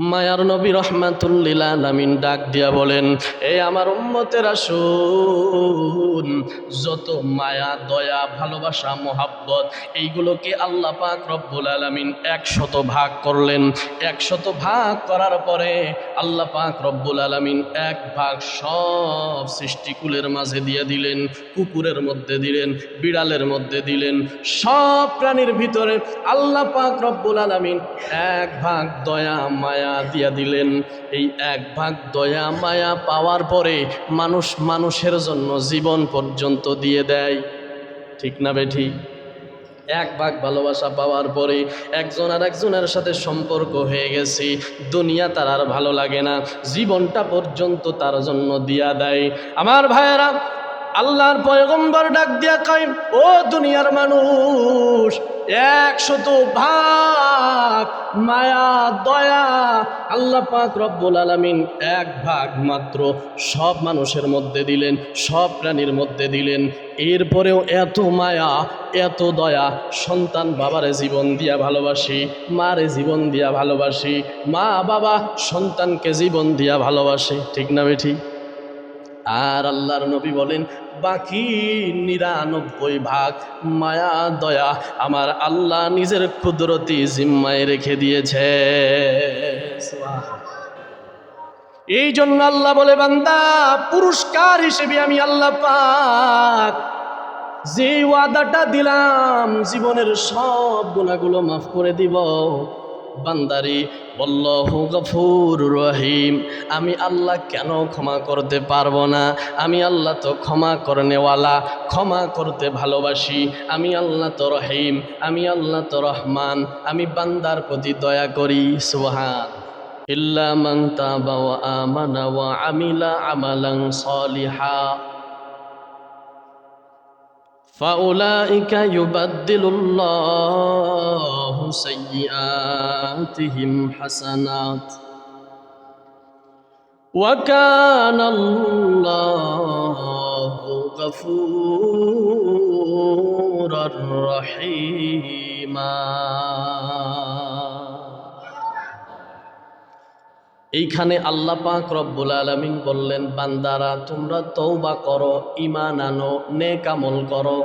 মায়ার নবী রহমাতুল্লিল আলামিন ডাক দিয়া বলেন, এ আমার উম্মতের আসুন, যত মায়া, দয়া, ভালোবাসা, মোহাব্বত এইগুলোকে আল্লাহ পাক রব্বুল আলামিন একশত ভাগ করলেন? একশত ভাগ করার পরে আল্লাহ পাক রব্বুল আলামিন এক ভাগ সব সৃষ্টিকুলের মাঝে দিয়ে দিলেন, কুকুরের মধ্যে দিলেন, বিড়ালের মধ্যে দিলেন, সব প্রাণীর ভিতরে আল্লাহ পাক রব্বুল আলামিন এক ভাগ দয়া, মায়া দিয়া দিলেন। এই এক ভাগ দয়া, মায়া পাওয়ার পরে মানুষ মানুষের জন্য জীবন পর্যন্ত দিয়ে দেয়। ঠিক না বেঠি? এক ভাগ ভালোবাসা পাওয়ার পরে একজন আর একজনের সাথে সম্পর্ক হয়ে গেছে। দুনিয়া তার আর ভালো লাগে না। জীবনটা পর্যন্ত তার জন্য দিয়া দেয়। আমার ভাইয়েরা আল্লাহর পয়গম্বর ডাক দিয়া কয়, ও দুনিয়ার মানুষ একশত ভাগ মায়া, দয়া, আল্লাহ পাক রব্বুল আলামিন এক ভাগ মাত্র সব মানুষের মধ্যে দিলেন, সব প্রাণীর মধ্যে দিলেন। এরপরেও এত মায়া, এত দয়া, সন্তান বাবারে জীবন দিয়া ভালোবাসি, মারে জীবন দিয়া ভালোবাসি, মা বাবা সন্তানকে জীবন দিয়া ভালোবাসে। ঠিক না বেঠি? আর আল্লাহর নবী বলেন, বাকি নিরানব্বই ভাগ মায়া, দয়া আমার আল্লাহ নিজের কুদরতি জিম্মায় রেখে দিয়েছে। এই জন্য আল্লাহ বলে, বান্দা, পুরস্কার হিসেবে আমি আল্লাহ পাক যে ওয়াদাটা দিলাম, জীবনের সব গুণাগুলো মাফ করে দিব। বান্দারি, বল্লহ গফুর রহিম। আমি আল্লাহ কেন ক্ষমা করতে পারব না? আমি আল্লাহ তো ক্ষমা করনেওয়ালা, ক্ষমা করতে ভালোবাসি। আমি আল্লাহ তো রহিম, আমি আল্লাহ তো রহমান। আমি বান্দার প্রতি দয়া করি সুহান ইল্লা মান তাবা ওয়া আমানা ওয়া আমিলা আমালান সালিহা। فأولئك يبدل الله سيئاتهم حسنات. وكان الله غفورا رحيما. এইখানে আল্লাহ পাক রব্বুল আলমিন বললেন, বান্দারা, তোমরা তৌবা করো ইমান আনো, নেক আমল করো।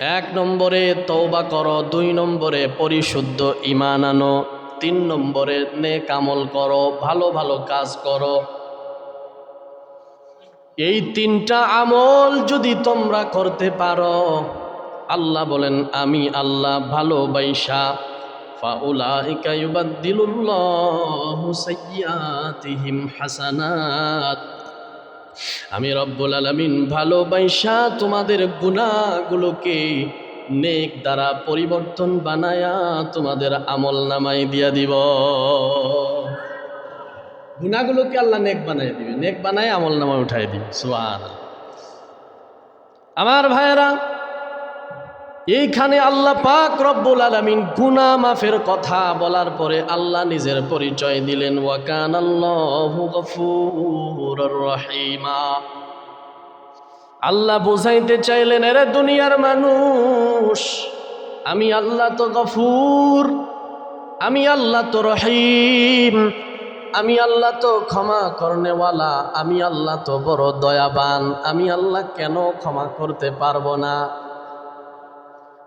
এক নম্বরে তৌবা করো, দুই নম্বরে পরিশুদ্ধ ইমান আনো, তিন নম্বরে নেক আমল করো, ভালো ভালো কাজ করো। এই তিনটা আমল যদি তোমরা করতে পারো, আল্লাহ বলেন, আমি আল্লাহ ভালোবাইসা فأولئك يبدل الله سيئاتهم حسنات আমি রব্বুল আলমিন ভালোবাসা তোমাদের গুণাগুলোকে নেক দ্বারা পরিবর্তন বানায়া তোমাদের আমল নামাই দিয়া দিব গুণাগুলোকে আল্লাহ নেক বানাই দিবে নেক বানায় আমল নামায় উঠাই দিবে সুয়ান আমার ভাইয়েরা এইখানে আল্লাহ পাক রব্বুল আলমিন গুনা মাফের কথা বলার পরে আল্লাহ নিজের পরিচয় দিলেন ওয়াকান রহিমা। আল্লাহ বুঝাইতে চাইলেন, এরে দুনিয়ার মানুষ, আমি আল্লাহ তো গফুর, আমি আল্লাহ তো রহিম, আমি আল্লাহ তো ক্ষমা করনেওয়ালা, আমি আল্লাহ তো বড় দয়াবান, আমি আল্লাহ কেন ক্ষমা করতে পারব না?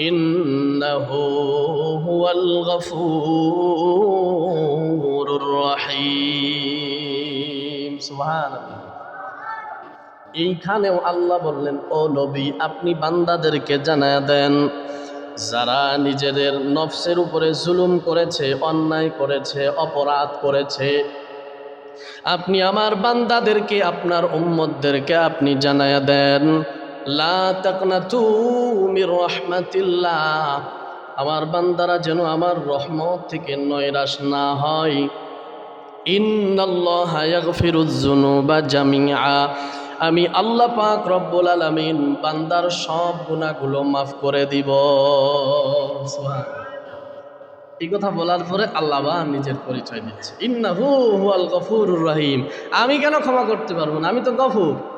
إنه هو الغفور الرحيم سبحان الله এইখানেও আল্লাহ বললেন ও নবী আপনি বান্দাদেরকে জানায় দেন যারা নিজেদের নফসের উপরে জুলুম করেছে অন্যায় করেছে অপরাধ করেছে আপনি আমার বান্দাদেরকে আপনার উম্মতদেরকে আপনি জানায় দেন লা তাকনাতু মির আমার বান্দারা যেন আমার রহমত থেকে নৈরাশ না হয়। আমি আল্লাহ পাক রব্বুল আলামিন বান্দার সব গুনাহগুলো মাফ করে দিব। এই কথা বলার পরে আল্লাহ নিজের পরিচয় দিচ্ছে। ইন্নাহু হুয়াল গফুরুর রহিম। আমি কেন ক্ষমা করতে পারব না? আমি তো গফুর।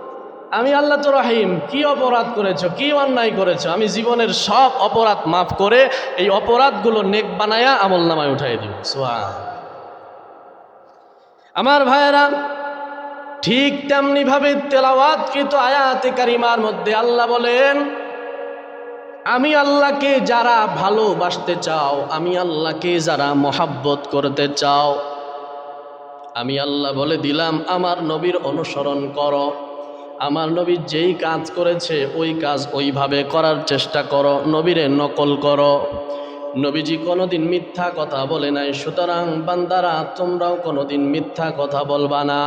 আমি আল্লাহ তো রহিম, কি অপরাধ করেছ, কি অন্যায় করেছ? আমি জীবনের সব অপরাধ মাফ করে এই অপরাধগুলো নেক বানায়া আমল নামায় উঠাই দিব। আমার ভাইয়েরা, ঠিক তেমনি ভাবে তেলাওয়াতকৃত আয়াতে কারিমার মধ্যে আল্লাহ বলেন, আমি আল্লাহকে যারা ভালোবাসতে চাও, আমি আল্লাহকে যারা মহাব্বত করতে চাও, আমি আল্লাহ বলে দিলাম, আমার নবীর অনুসরণ করো। আমার নবী যেই কাজ করেছে, ওই কাজ ওইভাবে করার চেষ্টা করো, নবীরে নকল করো। নবীজি কোনোদিন মিথ্যা কথা বলে নাই, সুতরাং বান্দারা তোমরাও কোনোদিন মিথ্যা কথা বলবা না।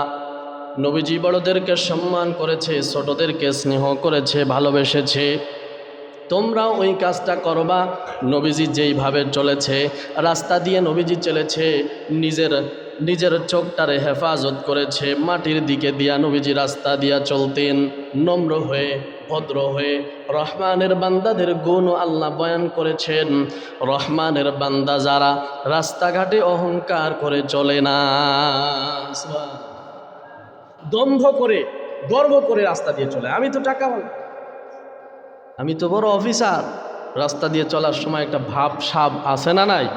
নবীজি বড়দেরকে সম্মান করেছে, ছোটদেরকে স্নেহ করেছে, ভালোবেসেছে। তোমরাও ওই কাজটা করবা, নবীজি যেইভাবে চলেছে, রাস্তা দিয়ে নবীজি চলেছে, নিজের নিজের চোখটারে হেফাজত করেছে, মাটির দিকে দিয়া নবীজি রাস্তা দিয়া চলতেন, নম্র হয়ে, ভদ্র হয়ে। রহমানের বান্দাদের গুণ আল্লাহ বয়ান করেছেন, রহমানের বান্দা যারা রাস্তাঘাটে অহংকার করে চলে না। দম্ভ করে, গর্ব করে রাস্তা দিয়ে চলে। আমি তো টাকা আমি তো বড় অফিসার। রাস্তা দিয়ে চলার সময় একটা ভাব সাব আছে না নাই?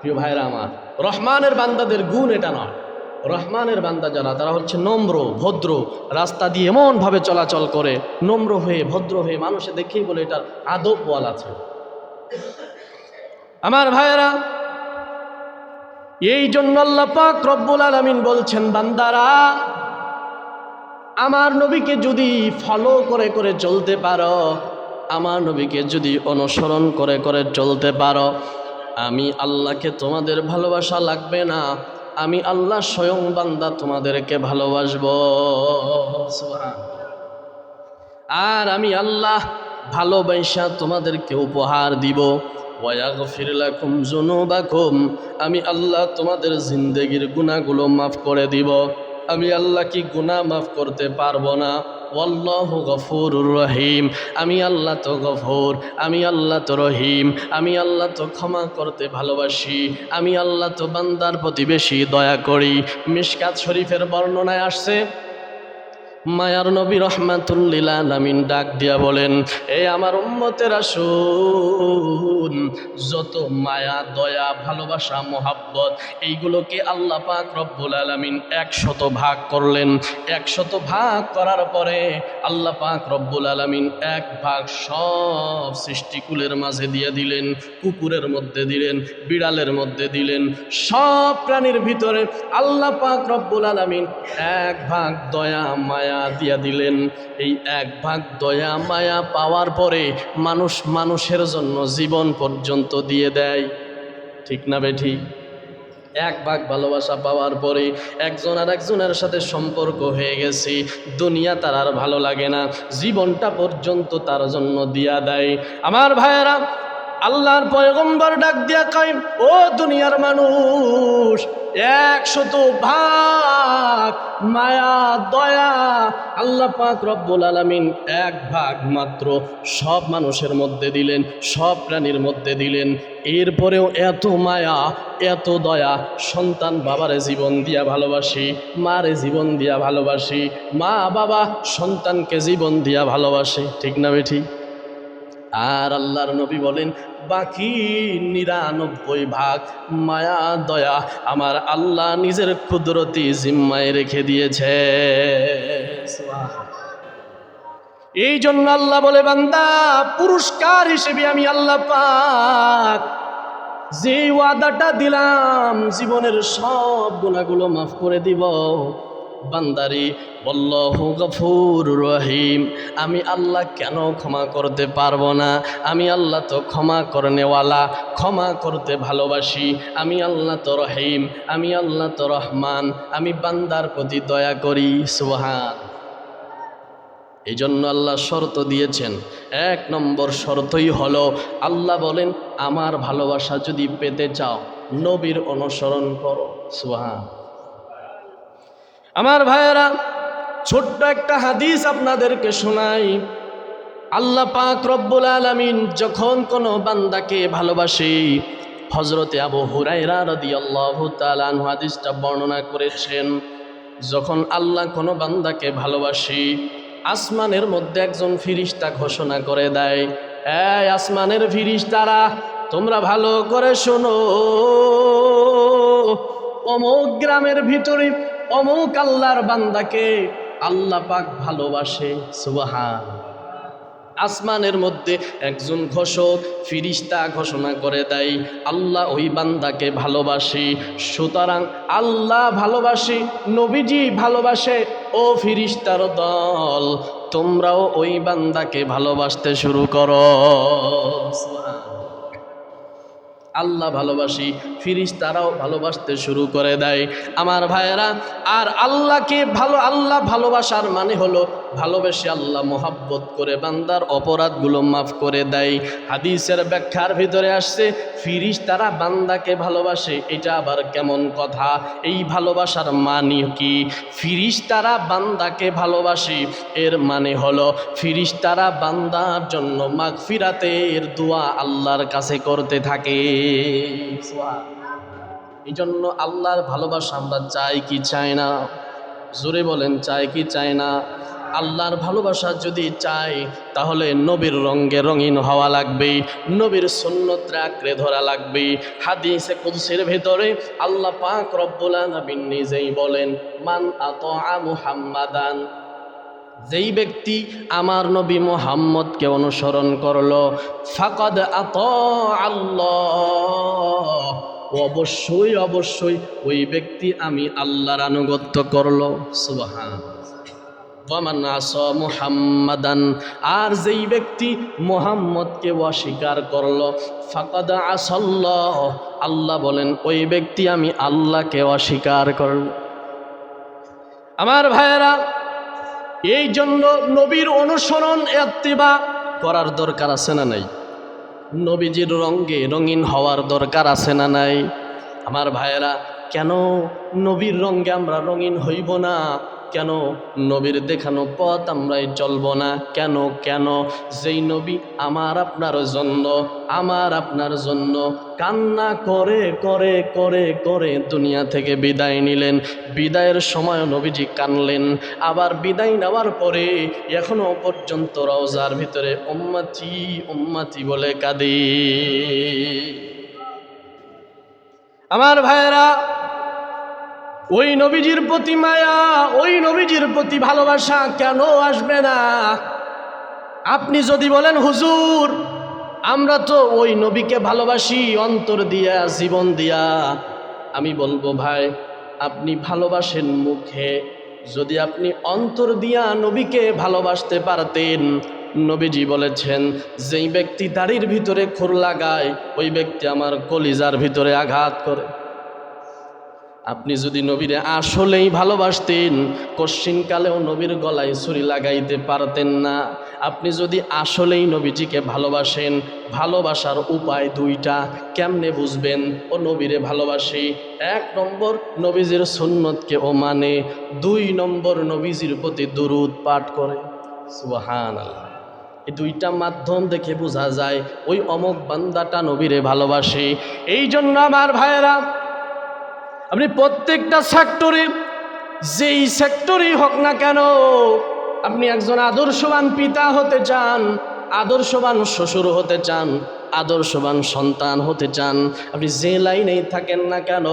প্রিয় ভাইরা আমার, রহমানের বান্দাদের গুণ এটা নয়। রহমানের বান্দা যারা, তারা হচ্ছে নম্র, ভদ্র, রাস্তা দিয়ে এমনভাবে চলাচল করে, নম্র হয়ে, ভদ্র হয়ে মানুষে দেখেই বলে এটার আদব বল আছে। আমার ভাইয়েরা, এই জন্য আল্লাহ পাক রব্বুল আলমিন বলছেন, বান্দারা, আমার নবীকে যদি ফলো করে করে চলতে পারো, আমার নবীকে যদি অনুসরণ করে করে চলতে পারো আমি আল্লাহকে তোমাদের ভালোবাসা লাগবে না। আমি আল্লাহ স্বয়ং বান্দা তোমাদেরকে ভালোবাসব। আর আমি আল্লাহ ভালোবাসা তোমাদেরকে উপহার দিব। আমি আল্লাহ তোমাদের জিন্দেগির গুনাহগুলো মাফ করে দিব। আমি আল্লাহ কি গুণা মাফ করতে পারব না? অল্লাহ গফুর রহিম। আমি আল্লাহ তো গফুর, আমি আল্লাহ তো রহিম, আমি আল্লাহ তো ক্ষমা করতে ভালোবাসি, আমি আল্লাহ তো বান্দার প্রতি বেশি দয়া করি। মিসকাত শরীফের বর্ণনায় আসছে মায়ার নবী রহমাতুল্লিল আলামিন ডাক দিয়া বলেন এই আমার উম্মতের আসুন, যত মায়া, দয়া, ভালোবাসা, মোহাব্বত এইগুলোকে আল্লাহ পাক রব্বুল আলামিন একশত ভাগ করলেন? একশত ভাগ করার পরে আল্লাহ পাক রব্বুল আলামিন এক ভাগ সব সৃষ্টিকুলের মাঝে দিয়ে দিলেন, কুকুরের মধ্যে দিলেন, বিড়ালের মধ্যে দিলেন, সব প্রাণীর ভিতরে আল্লাহ পাক রব্বুল আলামিন এক ভাগ দয়া, মায়া দিয়া দিলেন। এই এক ভাগ দয়া, মায়া পাওয়ার পরে মানুষ মানুষের জন্য জীবন পর্যন্ত দিয়ে দেয়। ঠিক না বেঠি? এক ভাগ ভালোবাসা পাওয়ার পরে একজন আর একজনের সাথে সম্পর্ক হয়ে গেছে। দুনিয়া তার আর ভালো লাগে না। জীবনটা পর্যন্ত তার জন্য দিয়া দেয়। আমার ভাইয়েরা আল্লাহর পয়গম্বর ডাক দিয়া কয়, ও দুনিয়ার মানুষ, একশত ভাগ মায়া, দয়া, আল্লাহ পাক রব্বুল আলামিন এক ভাগ মাত্র সব মানুষের মধ্যে দিলেন, সব প্রাণীর মধ্যে দিলেন। এরপরেও এত মায়া, এত দয়া, সন্তান বাবারে জীবন দিয়া ভালোবাসি, মারে জীবন দিয়া ভালোবাসি, মা বাবা সন্তানকে জীবন দিয়া ভালোবাসে। ঠিক না বেঠি? আর আল্লাহর নবী বলেন, বাকি নিরানব্বই ভাগ মায়া, দয়া আমার আল্লাহ নিজের কুদরতি জিম্মায় রেখে দিয়েছে। এই জন্য আল্লাহ বলে, বান্দা, পুরস্কার হিসেবে আমি আল্লাহ পাক যে ওয়াদাটা দিলাম, জীবনের সব গুণাগুলো মাফ করে দিব। বান্দারি, বল্লহু গফুর রহিম। আমি আল্লাহ কেন ক্ষমা করতে পারব না? আমি আল্লাহ তো ক্ষমা করনেওয়ালা, ক্ষমা করতে ভালোবাসি। আমি আল্লাহ তো রহিম, আমি আল্লাহ তো রহমান। আমি বান্দার প্রতি দয়া করি সুহান এই জন্য আল্লাহ শর্ত দিয়েছেন। এক নম্বর শর্তই হলো, আল্লাহ বলেন, আমার ভালোবাসা যদি পেতে চাও, নবীর অনুসরণ করো। সুহান আমার ভাইয়েরা, ছোট্ট একটা হাদিস আপনাদেরকে শোনাই। আল্লাহ পাক রব্বুল আলামিন যখন কোনো বান্দাকে ভালোবাসে হজরতে আবু হুরাইরা তাআলা আনহু হাদিসটা বর্ণনা করেছেন, যখন আল্লাহ কোনো বান্দাকে ভালোবাসি, আসমানের মধ্যে একজন ফিরিস্তা ঘোষণা করে দেয়, এই আসমানের ফিরিস্তারা, তোমরা ভালো করে শোনো। অমুক গ্রামের ভিতরে অমুক আল্লাহর বান্দাকে আল্লাহ পাক ভালোবাসে সুবাহান আসমানের মধ্যে একজন ঘোষক ফিরিস্তা ঘোষণা করে দেয়, আল্লাহ ওই বান্দাকে ভালোবাসি, সুতরাং আল্লাহ ভালোবাসি, নবীজি ভালোবাসে, ও ফিরিস্তার দল, তোমরাও ওই বান্দাকে ভালোবাসতে শুরু করো আল্লাহ ভালোবাসি ফিরিস তারাও ভালোবাসতে শুরু করে দেয়। আমার ভাইয়েরা, আর আল্লাহকে ভালো, আল্লাহ ভালোবাসার মানে হলো ভালোবেসে আল্লাহ মোহাব্বত করে বান্দার অপরাধগুলো মাফ করে দেয়। হাদিসের ব্যাখ্যার ভিতরে আসছে ফিরিস তারা বান্দাকে ভালোবাসে, এটা আবার কেমন কথা? এই ভালোবাসার মানে কি? ফিরিস তারা বান্দাকে ভালোবাসে, এর মানে হলো ফিরিস তারা বান্দার জন্য মাগফিরাতের দোয়া আল্লাহর কাছে করতে থাকে। এই জন্য আল্লাহর ভালোবাসা আমরা চাই কি চাই না? জোরে বলেন, চাই কি চাই না? আল্লাহর ভালোবাসা যদি চাই, তাহলে নবীর রঙ্গে রঙিন হওয়া লাগবে নবীর সুন্নতরে আঁকড়ে ধরা লাগবে হাদিসে কুদসের ভেতরে আল্লাহ পাক রব্বুল আলামিন নিজেই বলেন, মান আতা মুহাম্মাদান। যেই ব্যক্তি আমার নবী মোহাম্মদকে অনুসরণ করল, ফাকদ আত আল্লাহ। অবশ্যই অবশ্যই ওই ব্যক্তি আমি আল্লাহর আনুগত্য করল। সুবহান মুহাম্মাদান, আর যেই ব্যক্তি মোহাম্মদকে অস্বীকার করল, ফাকদ আসল্লাহ, আল্লাহ বলেন, ওই ব্যক্তি আমি আল্লাহকে অস্বীকার করল আমার ভাইয়েরা, এই জন্য নবীর অনুসরণ, এত্তিবা করার দরকার আছে না নাই? নবীজির রঙ্গে রঙিন হওয়ার দরকার আছে না নাই? আমার ভাইয়েরা, কেন নবীর রঙ্গে আমরা রঙিন হইব না? কেন নবীর দেখানো পথ আমরাই চলব না? কেন কেন? যেই নবী আমার আপনার জন্য, আমার আপনার জন্য কান্না করে করে করে করে দুনিয়া থেকে বিদায় নিলেন। বিদায়ের সময় নবীজি কানলেন আবার বিদায় নেওয়ার পরে এখনও পর্যন্ত রওজার ভিতরে উম্মাতি উম্মাতি বলে কাঁদে। আমার ভাইয়েরা ওই নবীজির প্রতি মায়া, ওই নবীজির প্রতি ভালোবাসা কেন আসবে না? আপনি যদি বলেন, হুজুর, আমরা তো ওই নবীকে ভালোবাসি, অন্তর দিয়া, জীবন দিয়া। আমি বলব, ভাই, আপনি ভালোবাসেন মুখে। যদি আপনি অন্তর দিয়া নবীকে ভালোবাসতে পারতেন, নবীজি বলেছেন, যেই ব্যক্তি দাড়ির ভিতরে খুর লাগায়, ওই ব্যক্তি আমার কলিজার ভিতরে আঘাত করে। আপনি যদি নবীরে আসলেই ভালোবাসতেন, কশ্চিনকালেও নবীর গলায় ছুরি লাগাইতে পারতেন না। আপনি যদি আসলেই নবীজিকে ভালোবাসেন, ভালোবাসার উপায় দুইটা কেমনে বুঝবেন? ও নবীরে ভালোবাসি, এক নম্বর নবীজির সুন্নতকে ও মানে দুই নম্বর নবীজির প্রতি দুরুদ পাঠ করে। সুহান আল্লাহ এই দুইটা মাধ্যম দেখে বোঝা যায়, ওই অমক বান্দাটা নবীরে ভালোবাসে। এই জন্য আমার ভাইয়েরা আপনি প্রত্যেকটা সেক্টরে যেই সেক্টরেই হোক না কেন, আপনি একজন আদর্শবান পিতা হতে চান, আদর্শবান শ্বশুর হতে চান আদর্শবান সন্তান হতে চান। আপনি যে লাইনেই থাকেন না কেন,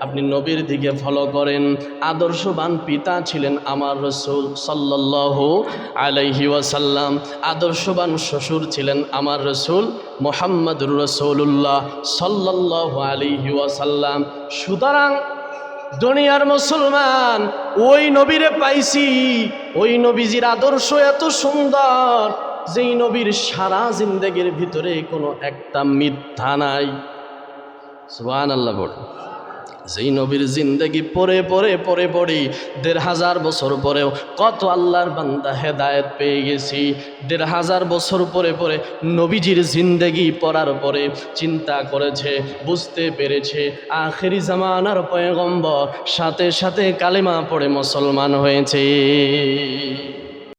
আপনি নবীর দিকে ফলো করেন। আদর্শবান পিতা ছিলেন আমার রসুল সাল্লাল্লাহু আলাইহি ওয়াসাল্লাম। আদর্শবান শ্বশুর ছিলেন আমার রসুল মোহাম্মদুর রসুল্লাহ সাল্লাল্লাহু আলাইহি ওয়াসাল্লাম। সুতরাং দুনিয়ার মুসলমান, ওই নবীরে পাইছি। ওই নবীজির আদর্শ এত সুন্দর। যেই নবীর সারা জিন্দগির ভিতরে কোনো একটা মিথ্যা নাই। সুবান আল্লাহ বল। যেই নবীর জিন্দগি পরে পরে পরে পড়ি দেড় হাজার বছর পরেও কত আল্লাহর বান্দা হেদায়েত পেয়ে গেছি। দেড় হাজার বছর পরে পরে নবীজির জিন্দগি পড়ার পরে চিন্তা করেছে, বুঝতে পেরেছে, আখেরি জামানার পয়গম্বর সাথে সাথে কালেমা পড়ে মুসলমান হয়েছে।